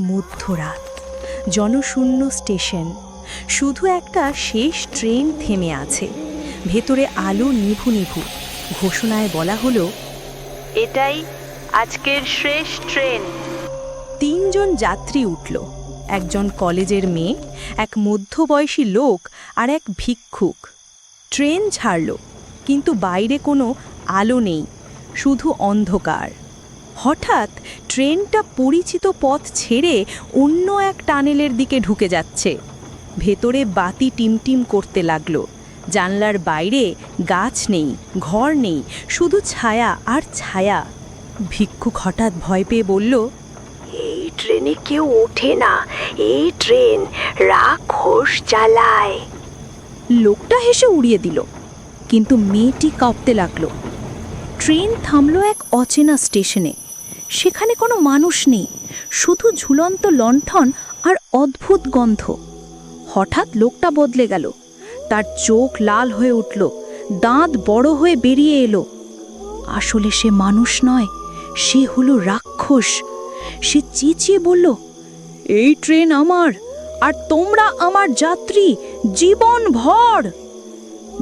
মধ্যরাত। জনশূন্য স্টেশন। শুধু একটা শেষ ট্রেন থেমে আছে। ভেতরে আলো নিভু নিভু। ঘোষণায় বলা হলো এটাই আজকের শেষ ট্রেন। তিনজন যাত্রী উঠল। একজন কলেজের মেয়ে এক মধ্যবয়সী লোক আর এক ভিক্ষুক। ট্রেন ছাড়ল কিন্তু বাইরে কোনো আলো নেই শুধু অন্ধকার। হঠাৎ ট্রেনটা পরিচিত পথ ছেড়ে অন্য এক টানেলের দিকে ঢুকে যাচ্ছে। ভেতরে বাতি টিমটিম করতে লাগল। জানলার বাইরে গাছ নেই, ঘর নেই, শুধু ছায়া আর ছায়া। ভিক্ষুক হঠাৎ ভয় পেয়ে বলল, এই ট্রেনে কেউ ওঠে না, এই ট্রেন রাক্ষস চালায় লোকটা হেসে উড়িয়ে দিল, কিন্তু মেয়েটি কাঁপতে লাগল। ট্রেন থামলো এক অচেনা স্টেশনে। সেখানে কোনো মানুষ নেই, শুধু ঝুলন্ত লণ্ঠন আর অদ্ভুত গন্ধ। হঠাৎ লোকটা বদলে গেল। তার চোখ লাল হয়ে উঠল, দাঁত বড় হয়ে বেরিয়ে এলো। আসলে সে মানুষ নয়, সে হলো রাক্ষস। সে চেঁচিয়ে বলল, এই ট্রেন আমার, আর তোমরা আমার যাত্রী জীবন ভর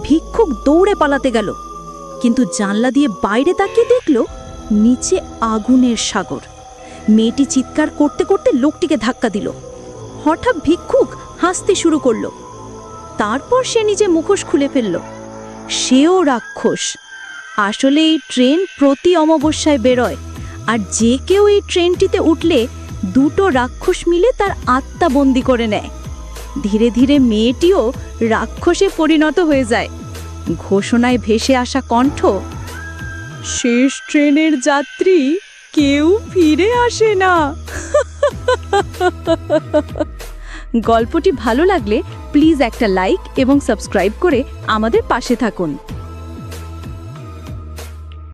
ভিক্ষুক দৌড়ে পালাতে গেল, কিন্তু জানলা দিয়ে বাইরে তাকিয়ে দেখল নিচে আগুনের সাগর। মেয়েটি চিৎকার করতে করতে লোকটিকে ধাক্কা দিল। হঠাৎ ভিক্ষুক হাসতে শুরু করল। তারপর সে নিজে মুখোশ খুলে ফেলল। সেও রাক্ষস। আসলে এই ট্রেন প্রতি অমাবস্যায় বেরোয়, আর যে কেউ এই ট্রেনটিতে উঠলে দুটো রাক্ষস মিলে তার আত্মা বন্দি করে নেয়। ধীরে ধীরে মেয়েটিও রাক্ষসে পরিণত হয়ে যায়। ঘোষণায় ভেসে আসা কণ্ঠ শেষ ট্রেনের যাত্রী কেউ ফিরে আসে না। গল্পটি ভালো লাগলে প্লিজ একটা লাইক এবং সাবস্ক্রাইব করে আমাদের পাশে থাকুন।